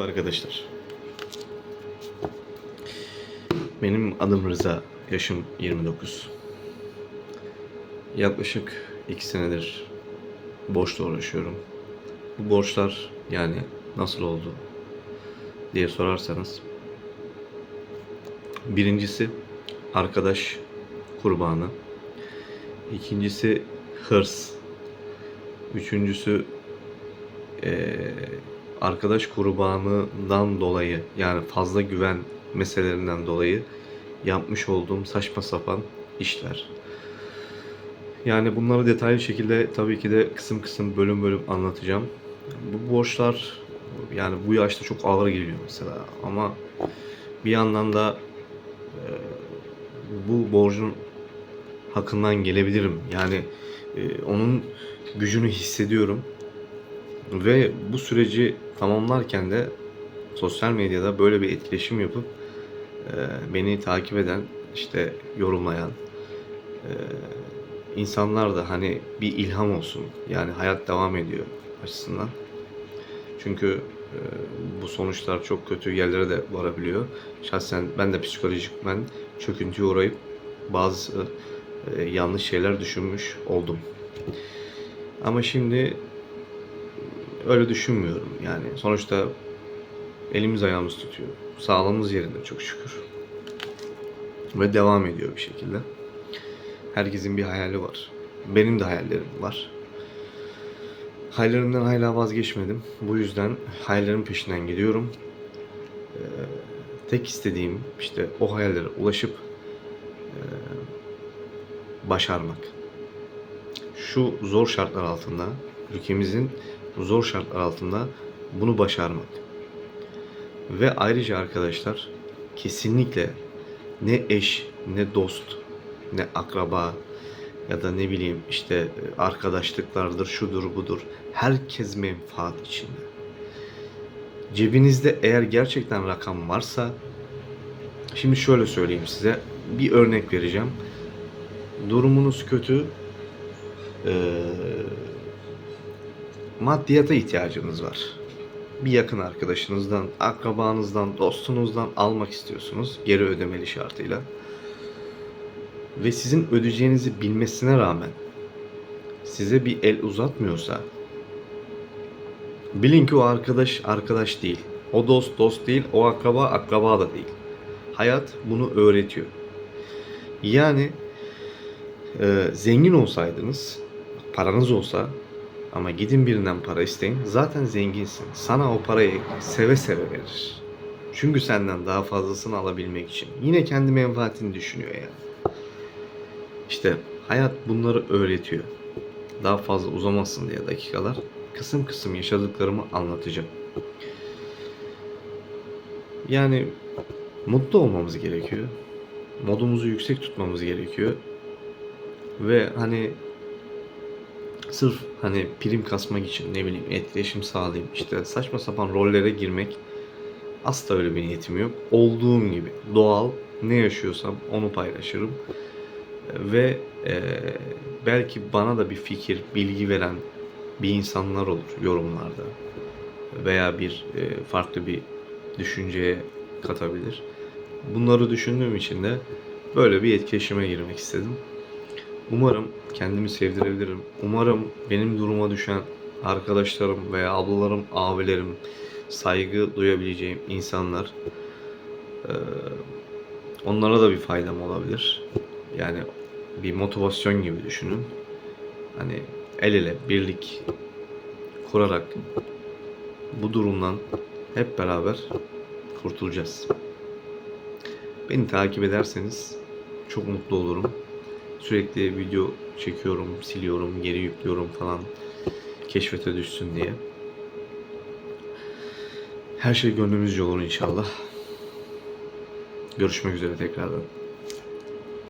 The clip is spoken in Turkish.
Merhaba arkadaşlar. Benim adım Rıza, yaşım 29. Yaklaşık 2 senedir borçla uğraşıyorum. Bu borçlar yani nasıl oldu diye sorarsanız birincisi arkadaş kurbanı, ikincisi hırs, üçüncüsü eee, arkadaş kurbanından dolayı yani fazla güven meselelerinden dolayı yapmış olduğum saçma sapan işler. Yani bunları detaylı şekilde tabii ki de kısım kısım bölüm bölüm anlatacağım. Bu borçlar yani bu yaşta çok ağır geliyor mesela ama bir yandan da e, bu borcun hakkından gelebilirim. Yani e, onun gücünü hissediyorum. Ve bu süreci tamamlarken de sosyal medyada böyle bir etkileşim yapıp e, beni takip eden, işte yorumlayan e, insanlar da hani bir ilham olsun. Yani hayat devam ediyor açısından. Çünkü e, bu sonuçlar çok kötü yerlere de varabiliyor. Şahsen ben de psikolojikmen çöküntüye uğrayıp bazı yanlış şeyler düşünmüş oldum. Ama şimdi öyle düşünmüyorum. Yani sonuçta elimiz ayağımız tutuyor. Sağlığımız yerinde çok şükür. Ve devam ediyor bir şekilde. Herkesin bir hayali var. Benim de hayallerim var. Hayallerimden hala vazgeçmedim. Bu yüzden hayallerimin peşinden gidiyorum. Ee, tek istediğim işte o hayallere ulaşıp e, başarmak. Şu zor şartlar altında ülkemizin zor şartlar altında bunu başarmak. Ve ayrıca arkadaşlar kesinlikle ne eş, ne dost, ne akraba ya da ne bileyim işte arkadaşlıklardır, şudur budur. Herkes menfaat içinde. Cebinizde eğer gerçekten rakam varsa şimdi şöyle söyleyeyim size bir örnek vereceğim. Durumunuz kötü. Ee, maddiyata ihtiyacınız var. Bir yakın arkadaşınızdan, akrabanızdan, dostunuzdan almak istiyorsunuz geri ödemeli şartıyla. Ve sizin ödeyeceğinizi bilmesine rağmen size bir el uzatmıyorsa bilin ki o arkadaş arkadaş değil. O dost dost değil, o akraba akraba da değil. Hayat bunu öğretiyor. Yani e, zengin olsaydınız, paranız olsa ama gidin birinden para isteyin. Zaten zenginsin. Sana o parayı seve seve verir. Çünkü senden daha fazlasını alabilmek için. Yine kendi menfaatini düşünüyor yani. İşte hayat bunları öğretiyor. Daha fazla uzamasın diye dakikalar. Kısım kısım yaşadıklarımı anlatacağım. Yani mutlu olmamız gerekiyor. Modumuzu yüksek tutmamız gerekiyor. Ve hani sırf hani prim kasmak için ne bileyim etkileşim sağlayayım işte saçma sapan rollere girmek asla öyle bir niyetim yok. Olduğum gibi doğal ne yaşıyorsam onu paylaşırım. Ve e, belki bana da bir fikir, bilgi veren bir insanlar olur yorumlarda veya bir e, farklı bir düşünceye katabilir. Bunları düşündüğüm için de böyle bir etkileşime girmek istedim. Umarım kendimi sevdirebilirim. Umarım benim duruma düşen arkadaşlarım veya ablalarım, abilerim, saygı duyabileceğim insanlar onlara da bir faydam olabilir. Yani bir motivasyon gibi düşünün. Hani el ele birlik kurarak bu durumdan hep beraber kurtulacağız. Beni takip ederseniz çok mutlu olurum. Sürekli video çekiyorum, siliyorum, geri yüklüyorum falan keşfete düşsün diye. Her şey gönlümüzce olur inşallah. Görüşmek üzere tekrardan.